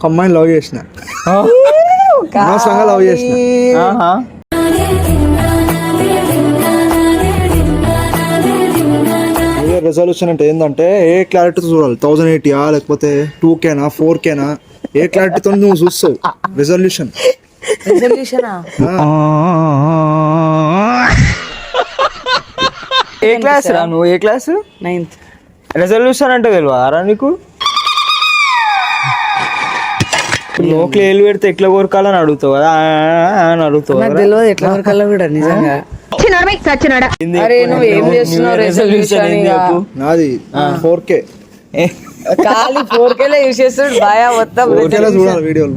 ఒక అమ్మాయిని లవ్ చేసిన అనవసరంగా లవ్ చేసిన. రెజల్యూషన్ అంటే ఏంటంటే ఏ క్లారిటీతో చూడాలి. థౌజండ్ ఎయిటీయా లేకపోతే టూ కేనా ఫోర్ కేనా ఏ క్లారిటీతో నువ్వు చూస్తావు? రెజల్యూషన్ రెజల్యూషనా ఏ క్లాస్ రా నువ్వు? ఏ క్లాస్ నైన్త్ రెజల్యూషన్ అంటే తెలియదా నీకు? నోట్లు ఏలు పెడితే ఎట్లా కోరకాలని అడుగుతావు కదా? అని అడుగుతావు నాకు. తెలియదు ఎట్లా వరకల్లా కూడా నిజంగా. అరే నువ్వు ఏం చేస్తున్నావు resolution? నాది ఫోర్ కే ఖాళీ ఫోర్ కేలో యూస్ చేస్తాడు బాయా మొత్తం. ఫోర్ కేలో చూడాలి వీడియోలు.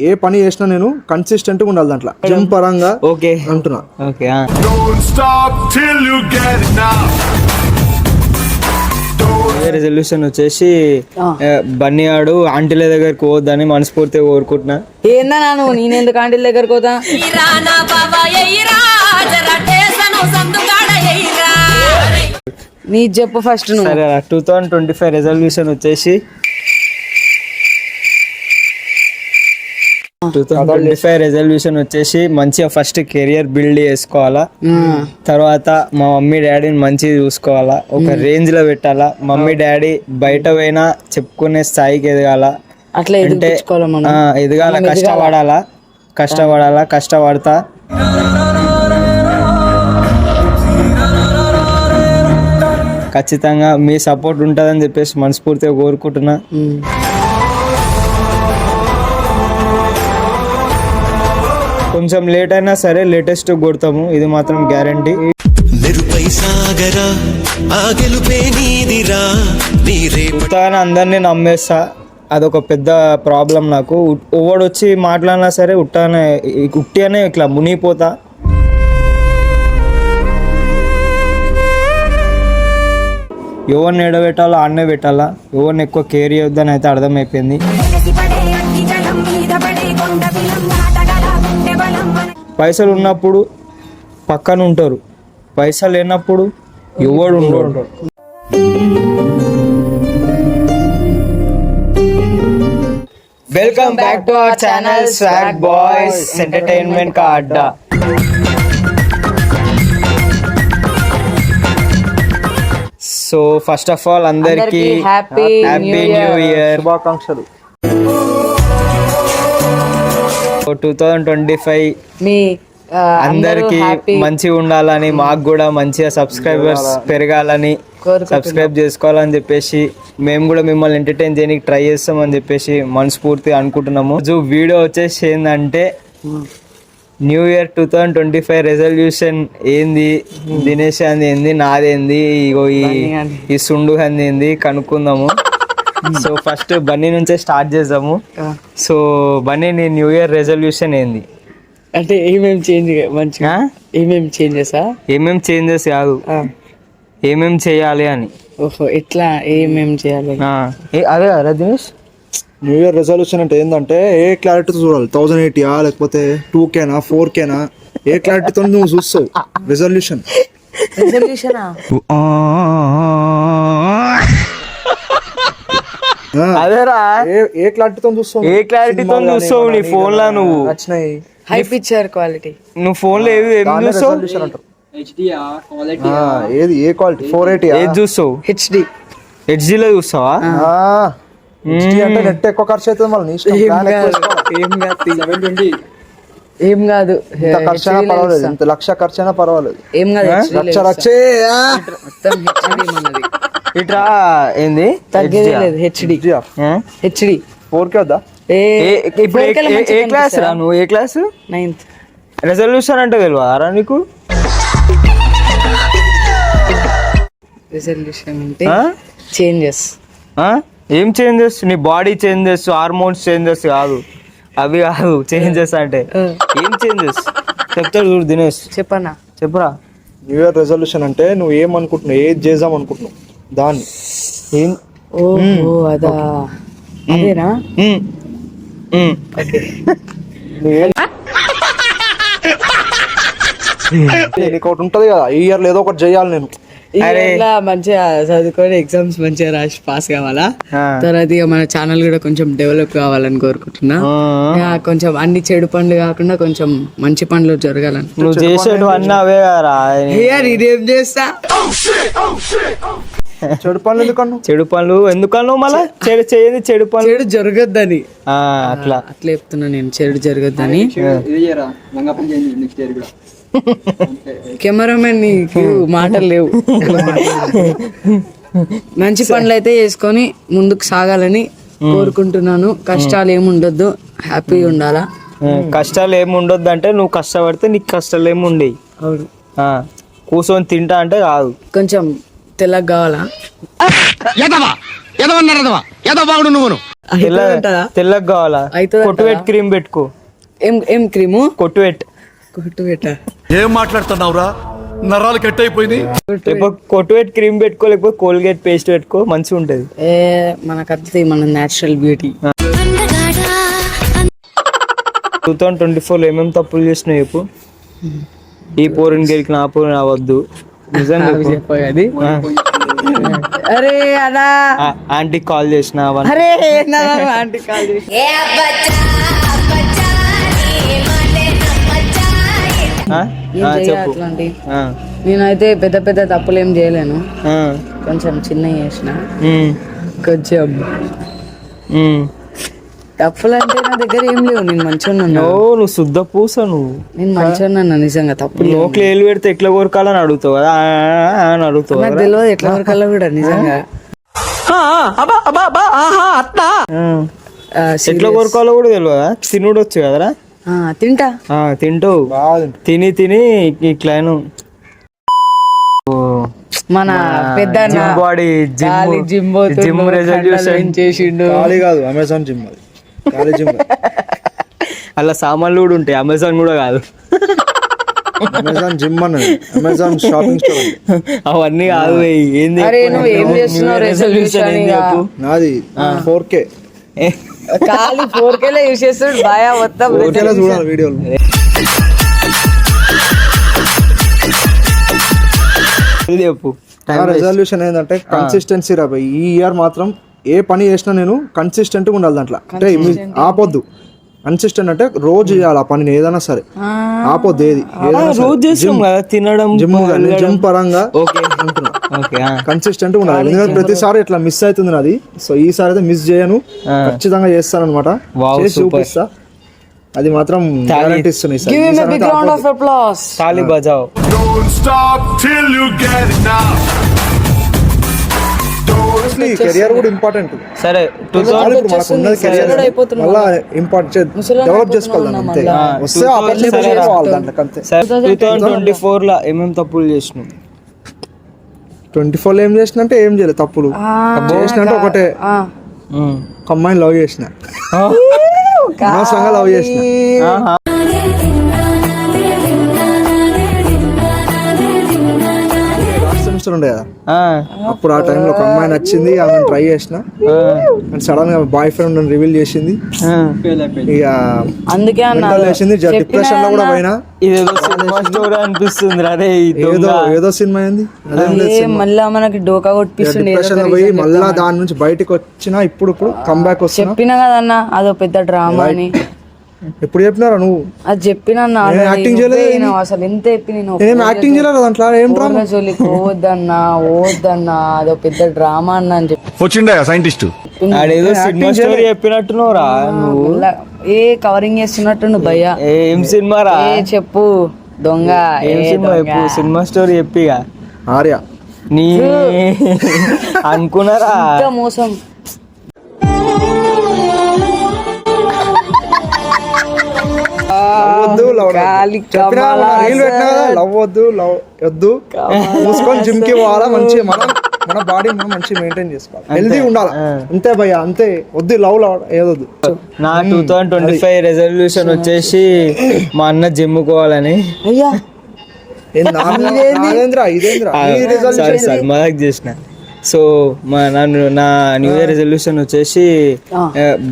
ఏ, పని చేసినా నేను కన్సిస్టెంట్గా ఉండాలి దాంట్లో. జిమ్ పరంగా ఓకే. అంటున్నా. ఓకే ఆ. Don't stop till you get enough. Resolution వచ్చేసి బన్నీ ఆడు ఆంటీల దగ్గరికి పోవద్దని మనస్ఫూర్తిగా కోరుకుంటున్నా. ఏందా నాను? నేనెందుకు ఆంటీల దగ్గరకు పోతా? నీ చెప్పు ఫస్ట్ సరే two thousand twenty five resolution వచ్చేసి టూ ట్వంటీ ఫైవ్ రెజల్యూషన్ వచ్చేసి మంచిగా ఫస్ట్ కెరియర్ బిల్డ్ చేసుకోవాలా. తర్వాత మా మమ్మీ డాడీని మంచిగా చూసుకోవాలా. ఒక రేంజ్లో పెట్టాలా. మమ్మీ డాడీ బయట పోయినా చెప్పుకునే స్థాయికి ఎదగాల. అట్లా అంటే ఎదగాల. కష్టపడాలా. కష్టపడాలా కష్టపడతా. ఖచ్చితంగా మీ సపోర్ట్ ఉంటుందని చెప్పేసి మనస్ఫూర్తిగా కోరుకుంటున్నా. కొంచెం లేట్ అయినా సరే లేటెస్ట్ కొడతాము. ఇది మాత్రం గ్యారంటీ మెరుపై సాగరా ఆ గెలుపే నీదిరా నీ రేపు ఉత్తగానే అందరినీ నమ్మేస్తా. అదొక పెద్ద ప్రాబ్లం నాకు. ఓవడు వచ్చి మాట్లాడినా సరే ఉట్టానే ఉట్టిగానే ఇట్లా మునిగిపోతా. ఎవరిని ఎడబెట్టాలో ఆడనే పెట్టాలా? ఎవరిని ఎక్కువ కేర్ చేయొద్దని అయితే అర్థమైపోయింది. పైసలు ఉన్నప్పుడు పక్కన ఉంటారు. పైసలు లేనప్పుడు ఎవడు ఉండడు. Welcome back to our channel swag boys entertainment కా అడ్డా సో ఫస్ట్ ఆఫ్ ఆల్ అందరికి happy new new year. Year శుభాకాంక్షలు. టూ థౌజండ్ ట్వంటీ ఫైవ్ మీ అందరికి మంచిగా ఉండాలని మాకు కూడా మంచిగా సబ్స్క్రైబర్స్ పెరగాలని. కోరుకుంటున్నాం. సబ్స్క్రైబ్ చేసుకోవాలని చెప్పేసి మేము కూడా మిమ్మల్ని ఎంటర్టైన్ చేయడానికి ట్రై చేస్తామని చెప్పేసి మనస్ఫూర్తిగా అనుకుంటున్నాము. సో వీడియో వచ్చేసి ఏంటంటే new year two thousand twenty five resolution ఏంది దినేష్ అంది ఏంది నాదేంది ఇగో. ఈ సుండు అంది ఏంది కనుక్కుందాము. సో ఫస్ట్ బన్నీ నుంచే స్టార్ట్ చేద్దాము సో బన్నీ నీ న్యూ ఇయర్ రెజల్యూషన్ ఏంది? అంటే ఏమేమి చేంజ్ మంచిగా ఆ? ఏమేమి చేంజెసా ఏమేం చేంజెస్ కాదు. ఏమేం చేయాలి అని. ఓహో ఎట్లా ఏమేమి చేయాలి? అదే కదా దినేష్ న్యూ ఇయర్ రెజల్యూషన్ అంటే ఏంటంటే ఏ క్లారిటీతో చూడాలి? థౌజండ్ ఎయిటీయా లేకపోతే టూ కేనా ఫోర్ కేనా ఏ క్లారిటీతో నువ్వు చూస్తావు? రెజల్యూషన్. రెజల్యూషనా అదేరా. ఏ క్లారిటీతో చూస్తావు? ఏ క్లారిటీతో చూస్తావు నీ ఫోన్లో నువ్వు? వచ్చినాయి హై పిక్చర్ క్వాలిటీ నువ్వు ఫోన్లో ఏవి ఏం చూస్తావు? ఏది? ఏ క్వాలిటీ ఫోర్ ఎయిటీ ఏది చూస్తావు? హెచ్డి హెచ్డీలో చూస్తావా? అంటే నెట్ ఎక్కువ ఖర్చు అవుతుంది మళ్ళీ. ఏం కాదు. ఏం కాదు. ఏం కాదు. ఇంత ఖర్చు అయినా లో పర్వాలేదు. ఇంత లక్ష ఖర్చు అయినా పర్వాలేదు. ఏం కాదు లో లక్ష ఆ. మొత్తం ఇట్రా ఏంది? తగ్గేదే లేదు హెచ్డి? హెచ్డి ఫోర్ కే వద్దా? ఏ ఇప్పుడు క్లాస్ రా నువ్వు? ఏ క్లాస్ నైన్త్ రెజల్యూషన్ అంటే తెలియదా నీకు? రెజల్యూషన్ అంటే? చేంజెస్? ఏం చేంజెస్ నీ బాడీ చేంజెస్ హార్మోన్స్ చేంజెస్ కాదు. అవి కాదు చేంజెస్ అంటే. ఏం చేంజెస్ చెప్తాడు చూడు దినేష్. చెప్పనా? చెప్పురా? న్యూ ఇయర్ రెజల్యూషన్ అంటే నువ్వు ఏం అనుకుంటున్నావు ఏది చేద్దాం అనుకుంటున్నావు దాన్ని. ఏం? ఓహో అదా. అదేనా. నీకు ఒకటి ఉంటది కదా ఈ ఇయర్ ఏదో ఒకటి చేయాలి నేను. ఇట్లా మంచిగా చదువుకొని ఎగ్జామ్స్ మంచిగా రాసి పాస్ కావాలా. తర్వాత ఇక మన ఛానల్ కూడా కొంచెం డెవలప్ కావాలని కోరుకుంటున్నా. కొంచెం అన్ని చెడు పనులు కాకుండా కొంచెం మంచి పనులు జరగాలని. నువ్వు చేసేటివి అన్నీ అవే ఇదేం చేస్తా? చెడు పనులు ఎందుకన్నా చెడు పనులు ఎందుకన్నా మళ్ళా? చెడు చేయని చెడు పనులు. చెడు జరగద్దని. అట్లా. అట్లా చెప్తున్నా నేను చెడు జరగద్దని. కెమెరామెన్ నీకు మాటలు లేవు. మంచి పనులు అయితే చేసుకొని ముందుకు సాగాలని కోరుకుంటున్నాను. కష్టాలు ఏముండొద్దు హ్యాపీగా ఉండాలా? కష్టాలు ఏమి ఉండొద్దు అంటే నువ్వు కష్టపడితే నీకు కష్టాలు ఏమి ఉండేవి అవును. ఆ, కూర్చొని తింటా అంటే కాదు కొంచెం తెల్లగా కావాలా తెల్ల తెల్లగా కావాలా అవుతుందంటారా? కొట్టు పెట్టి క్రీమ్ పెట్టుకో. ఏం ఏం క్రీము? కొట్టు పెట్టు కొట్టు పెట్ట ఏం మాట్లాడుతున్నావురా? నరాలు కట్ అయిపోయింది కొట్టు పెట్టి క్రీమ్ పెట్టుకో లేకపోతే కోల్గేట్ పేస్ట్ పెట్టుకో మంచిగా ఉంటుంది ఏ మనకు అర్థం మన natural beauty two thousand twenty ఫోర్లో ఏమేమి తప్పులు చేసినావు చెప్పు? ఈ పోరుని గెలికిన ఆ పోరుని అవ్వద్దు అరే కాల్ చేసిన ఏందన్నా ఆంటీ కాల్ చేసి. ఆ? ఏం ఆ, చెయ్య చెప్పు. అట్లాంటి? ఆ, నేనైతే పెద్ద పెద్ద తప్పులు ఏం చేయలేను. ఆ, కొంచెం చిన్న చేసిన. కొంచెం. తప్పులు అంటే నా దగ్గర ఏం లేవు. నేను మంచిగా నువ్వు శుద్ధ పూస నువ్వు. నేను మంచిగా నిజంగా తప్పులు లేవు. నోట్లు ఏలు పెడితే ఎట్లా కోరకాలని అడుగుతావు కదా? అని అడుగుతావు నాకు తెలియదు ఎట్లా వరకల్లా కూడా నిజంగా. ఎట్లా కోరుకోవాలో కూడా తెలియదా తినుడు వచ్చు కదరా? ఆ, తింటా. ఆ, తింటావు. తిని తిని ఇట్లాను మన పెద్ద gym body gym gym gym resolution చేసిండు. కాదు అమెజాన్ జిమ్ అది. అలా సామాన్లు కూడా ఉంటాయి. అమెజాన్ కూడా కాదు. అమెజాన్ జిమ్ అన్నది. Amazon shopping store. అవన్నీ కాదు. ఏంది అరే నువ్వు ఏం చేస్తున్నావు రెజల్యూషన్ నాది ఫోర్ కే ఖాళీ ఫోర్ కేలో యూస్ చేస్తాడు బాయా మొత్తం ఫోర్ కేలో చూడాలి వీడియోలు. చెప్పు? రెజల్యూషన్ ఏంటంటే కన్సిస్టెన్సీ రా భయ్. ఈ ఇయర్ మాత్రం ఏ పని చేసినా నేను కన్సిస్టెంట్గా ఉండాలి దాంట్లో. అంటే ఆపొద్దు. కన్సిస్టెంట్ అంటే రోజు చేయాలి ఆ పనిని ఏదైనా సరే. ఆపొద్దు ఏది రోజు కదా తినడం జిమ్ జిమ్ పరంగా. కన్సిస్టెంట్ ఉండాలి. ఎందుకంటే ప్రతిసారి ఇట్లా మిస్ అవుతుంది నాది. సో ఈసారి అయితే మిస్ చేయను. ఖచ్చితంగా చేస్తాను అనమాట చేసి. చూపిస్తా. అది మాత్రం guarantee. Give him big round. Of applause తాలి బజావ్. కెరియర్ కూడా ఇంపార్టెంట్ సరే టూ థౌసండ్ కెరియర్ ముసలోడు అయిపోతున్నాం మళ్ళా ఇంపార్టెంట్ డెవలప్ చేసుకోవాలి దాన్ని అంతే. మళ్ళా. వస్తే ఆపర్చునిటీ పోవాలి దాంట్లో అంతే టూ థౌసండ్ ట్వంటీ ఫోర్లో ఏమేమి తప్పులు చేసినావు? ట్వంటీ ఫోర్ ఏం చేసిన అంటే ఏం చేయలేదు తప్పులు. చేసిన అంటే ఒకటే. ఒక అమ్మాయిని లవ్ చేసిన. అనవసరంగా లవ్ చేసిన. సెమిస్టర్ ఉండే కదా. అప్పుడు ఆ టైంలో ఒక అమ్మాయి నచ్చింది ఆమెను ట్రై చేసిన. అండ్ సడన్గా బాయ్ ఫ్రెండ్ రివీల్ చేసింది. ఆ. ఇక అందుకే వేసింది డిప్రెషన్లో కూడా పోయినా. ఇదేదో సినిమా స్టోరీ అనిపిస్తుంది. అరే ఈ ఏదో. ఏదో సినిమా అయింది. అదేం లేదు ఏ మళ్ళా మనకి డోకా కొట్టిస్తుండే ఏదో డిప్రెషన్లో పోయి మళ్ళా దాని నుంచి బయటకు వచ్చినా ఇప్పుడు ఇప్పుడు కంబ్యాక్ వస్తున్నా. చెప్పినా కదన్న అదో పెద్ద డ్రామా అని ఎప్పుడు చెప్పినారా నువ్వు? అది చెప్పినా నేను acting చేయలేదు అసలు ఎంత చెప్పి నేను నేను యాక్టింగ్ చేయలేదు దాంట్లో? ఏం డ్రామా జోలికి పోవద్దన్నా పోవద్దన్నా అదో పెద్ద డ్రామా అన్న అని చెప్పి. వచ్చిండా సైంటిస్ట్? ఆడేదో సినిమా స్టోరీ చెప్పినట్టున్నావు రా నువ్వు. ఏ కవరింగ్ చేస్తున్నట్టు భయ్యా. ఏం సినిమా రా? ఏ చెప్పు. దొంగ ఏ సినిమా. చెప్పు? సినిమా స్టోరీ చెప్పిగా ఆర్య. నీ అనుకున్నారా? మోసం. వద్దు లవ్ లవ్ వద్దు లవ్ వద్దు. మూసుకొని జిమ్కి పోవాలా మంచిగా మనం మన బాడీ మనం మంచిగా మెయింటైన్ చేసుకోవాలి. హెల్దీ ఉండాలి? అంతే భయ్య అంతే. వద్దు లవ్ లవ్ ఏదొద్దు. నా two thousand twenty five resolution వచ్చేసి మా అన్న జిమ్ కోవాలని అయ్యా. ఇదేంద్రా? ఈ resolution సారీ సారీ మదక్ చేసిన. సో మా నన్ను నా న్యూ ఇయర్ రెజల్యూషన్ వచ్చేసి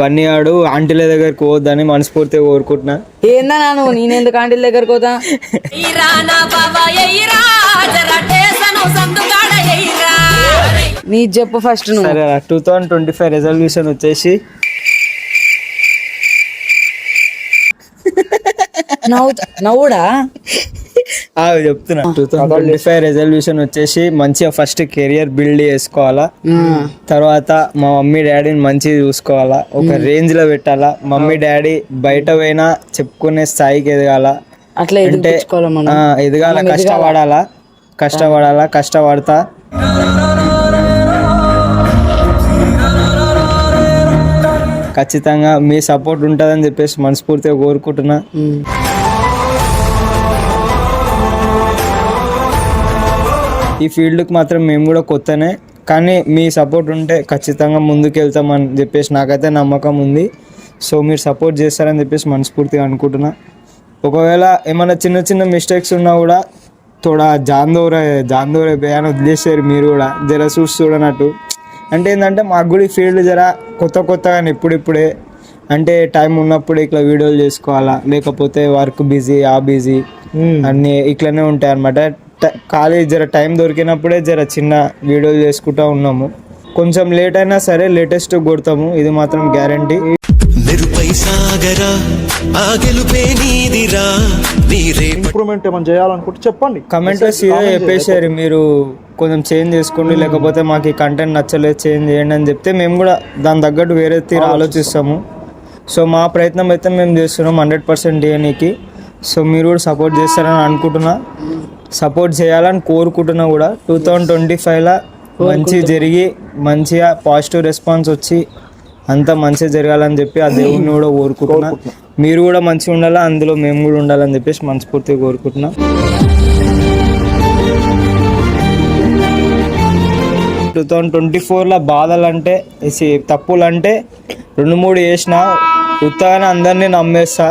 బన్నీ ఆడు ఆంటీల దగ్గరికి పోవద్దని మనస్ఫూర్తిగా కోరుకుంటున్నా. ఏందన్నా నువ్వు? నేనెందుకు ఆంటీల దగ్గరకు పోతా? నా చెప్పు ఫస్ట్ నువ్వు. సరే two thousand twenty five resolution వచ్చేసి నవ్వు నవ్వుడా? ఆ, చెప్తున్నా. Two thousand twenty five resolution వచ్చేసి మంచిగా ఫస్ట్ కెరియర్ బిల్డ్ చేసుకోవాలా. తర్వాత మా మమ్మీ డాడీని మంచిగా చూసుకోవాలా. ఒక రేంజ్లో పెట్టాలా. మమ్మీ డాడీ బయట పోయినా చెప్పుకునే స్థాయికి ఎదగాల. అట్లా అంటే ఎదగాల? కష్టపడాలా. కష్టపడాలా కష్టపడతా. ఖచ్చితంగా మీ సపోర్ట్ ఉంటుందని చెప్పేసి మనస్ఫూర్తిగా కోరుకుంటున్నా. ఈ ఫీల్డ్కి మాత్రం మేము కూడా కొత్తనే కానీ మీ సపోర్ట్ ఉంటే ఖచ్చితంగా ముందుకు వెళ్తామని చెప్పేసి నాకైతే నమ్మకం ఉంది. సో మీరు సపోర్ట్ చేస్తారని చెప్పేసి మనస్ఫూర్తిగా అనుకుంటున్నా. ఒకవేళ ఏమైనా చిన్న చిన్న మిస్టేక్స్ ఉన్నా కూడా తోడా జాందోరే జాందోరే అని వదిలేసారు మీరు కూడా. జర చూసి చూడనట్టు. అంటే ఏంటంటే మాకు కూడా ఈ ఫీల్డ్ జర కొత్త కొత్తగా ఇప్పుడిప్పుడే. అంటే టైం ఉన్నప్పుడు ఇట్లా వీడియోలు చేసుకోవాలా లేకపోతే వర్క్ బిజీ ఆ బిజీ అన్నీ ఇట్లనే ఉంటాయి అనమాట ఖాళీ జర టైం దొరికినప్పుడే జర చిన్న వీడియోలు చేసుకుంటా ఉన్నాము. కొంచెం లేట్ అయినా సరే లేటెస్ట్ కొడతాము ఇది మాత్రం గ్యారంటీ సాగరా ఆ గెలుపే నీదిరా నీ రేపటి ఇంప్రూవ్మెంట్ ఏమైనా చేయాలనుకుంటే చెప్పండి. కమెంట్లో సీదా చెప్పేసారు మీరు కొంచెం చేంజ్ చేసుకోండి లేకపోతే మాకు ఈ కంటెంట్ నచ్చలేదు చేంజ్ చేయండి అని చెప్తే మేము కూడా దాని తగ్గట్టు వేరే తీరు ఆలోచిస్తాము. సో మా ప్రయత్నం అయితే మేము చేస్తున్నాం హండ్రెడ్ పర్సెంట్ చేయనీకి సో మీరు కూడా సపోర్ట్ చేస్తారని అనుకుంటున్నా. సపోర్ట్ చేయాలని కోరుకుంటున్నా కూడా. టూ థౌజండ్ ట్వంటీ ఫైవ్లో మంచి జరిగి మంచిగా పాజిటివ్ రెస్పాన్స్ వచ్చి అంతా మంచిగా జరగాలని చెప్పి ఆ దేవుడిని కూడా కోరుకుంటున్నా. మీరు కూడా మంచిగా ఉండాలా? అందులో మేము కూడా ఉండాలని చెప్పేసి మనస్ఫూర్తిగా కోరుకుంటున్నా. టూ థౌజండ్ ట్వంటీ ఫోర్లో బాధలు అంటే తప్పులు అంటే రెండు మూడు చేసిన ఉత్తగానే అందరినీ నమ్మేస్తా.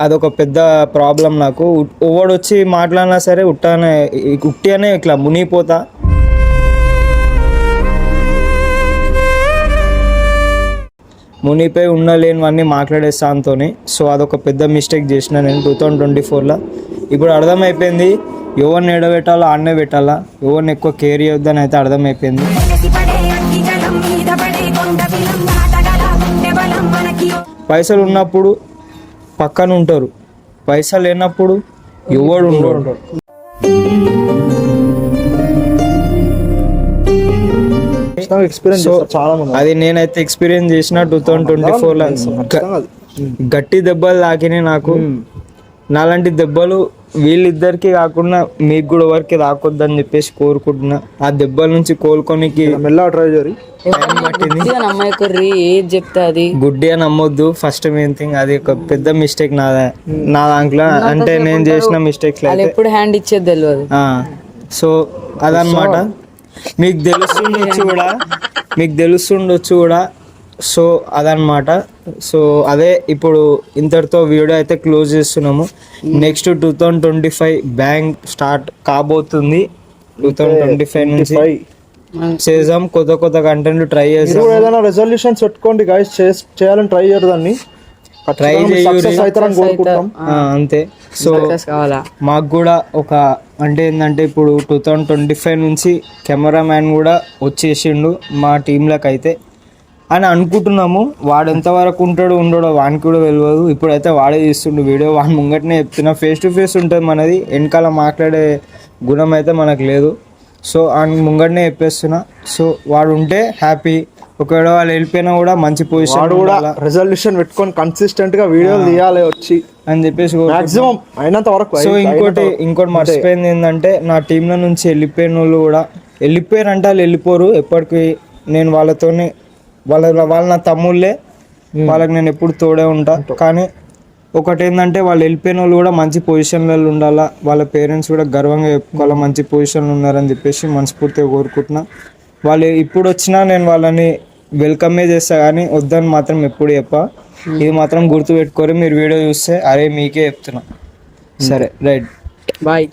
అదొక పెద్ద ప్రాబ్లం నాకు. ఎవడు వచ్చి మాట్లాడినా సరే ఉట్టానే ఉట్టిగానే ఇట్లా మునిగిపోతా. మునిపోయి ఉండలేనివన్నీ మాట్లాడేస్తా అంతోని. సో అదొక పెద్ద మిస్టేక్ చేసిన నేను టూ థౌజండ్ ట్వంటీ ఫోర్లో. ఇప్పుడు అర్థమైపోయింది ఎవరిని ఎడబెట్టాలో ఆడనే పెట్టాలా ఎవరిని ఎక్కువ కేర్ చేయొద్దని అయితే అర్థమైపోయింది. పైసలు ఉన్నప్పుడు పక్కన ఉంటారు పైసలు లేనప్పుడు ఎవడు ఉండడు. ఎక్స్పీరియన్స్ సో చాలా మంది. అది నేనైతే ఎక్స్పీరియన్స్ చేసిన టూ థౌజండ్ ట్వంటీ ఖచ్చితంగా అది. గట్టి దెబ్బలు తాకినాయి నాకు నాలాంటి దెబ్బలు వీళ్ళిద్దరికి కాకుండా మీకు కూడా ఎవరికి రాకొద్దని చెప్పేసి కోరుకుంటున్నా. ఆ దెబ్బల నుంచి కోలుకోనికి మెల్లగా ట్రై నమ్మాయి కుర్రి ఏది చెప్తే అది. గుడ్డిగా నమ్మొద్దు. ఫస్ట్ మెయిన్ థింగ్ అది ఒక పెద్ద మిస్టేక్ నా నా దాంట్లో. అంటే నేను చేసిన మిస్టేక్స్ ఎప్పుడు హ్యాండ్ ఇచ్చేది తెలియదు సో అదనమాట మీకు తెలుస్తుండొచ్చు కూడా. మీకు తెలుస్తుండొచ్చు కూడా. సో అదనమాట సో అదే ఇప్పుడు ఇంతటితో వీడియో అయితే క్లోజ్ చేస్తున్నాము. Next two thousand twenty five bank start కాబోతుంది. టూ థౌజండ్ ట్వంటీ ఫైవ్ నుంచి చేద్దాం. కొత్త కొత్త కంటెంట్ ట్రై కూడా ఏదైనా రెజల్యూషన్స్ పెట్టుకోండి గైస్ చేయాలని ట్రై చేయరు దాన్ని. కోరుకుంటాం ఆ, అంతే. సో మాకు కూడా ఒక అంటే ఏంటంటే ఇప్పుడు టూ థౌజండ్ ట్వంటీ ఫైవ్ నుంచి కెమెరామ్యాన్ కూడా వచ్చేసిండు మా టీంలకు అయితే అని అనుకుంటున్నాము వాడు ఎంతవరకు ఉంటాడో ఉండడో వానికి కూడా తెలియదు ఇప్పుడైతే వాడే తీస్తుండు వీడియో వాడి ముంగటనే చెప్తున్నా. ఫేస్ టు ఫేస్ ఉంటుంది మనది వెనకాల మాట్లాడే గుణం అయితే మనకు లేదు. సో ఆయన ముంగటనే చెప్పేస్తున్నా. సో వాడు ఉంటే హ్యాపీ ఒకవేళ వాళ్ళు వెళ్ళిపోయినా కూడా మంచి పొజిషన్ కూడా రెజల్యూషన్ పెట్టుకొని కన్సిస్టెంట్గా వీడియోలు తీయాలి వచ్చి. అని చెప్పేసి. మాక్సిమం అయినంత వరకు సో ఇంకోటి. ఇంకోటి మర్చిపోయింది ఏంటంటే నా టీంలో నుంచి వెళ్ళిపోయిన వాళ్ళు కూడా వెళ్ళిపోయారంటే వాళ్ళు వెళ్ళిపోరు. ఎప్పటికీ నేను వాళ్ళతోనే వాళ్ళ వాళ్ళ నా తమ్ముళ్ళే. వాళ్ళకి నేను ఎప్పుడు తోడే ఉంటా. కానీ ఒకటి ఏంటంటే వాళ్ళు వెళ్ళిపోయిన వాళ్ళు కూడా మంచి పొజిషన్లలో ఉండాలా? వాళ్ళ పేరెంట్స్ కూడా గర్వంగా చెప్పుకోవాలా? మంచి పొజిషన్లో ఉన్నారని చెప్పేసి మనస్ఫూర్తిగా కోరుకుంటున్నా. వాళ్ళు ఇప్పుడు వచ్చినా నేను వాళ్ళని వెల్కమే చేస్తా కానీ వద్దని మాత్రం ఎప్పుడు చెప్ప. ఇది మాత్రం గుర్తు పెట్టుకోరు మీరు వీడియో చూస్తే అరే మీకే చెప్తున్నా. సరే రైట్. బాయ్.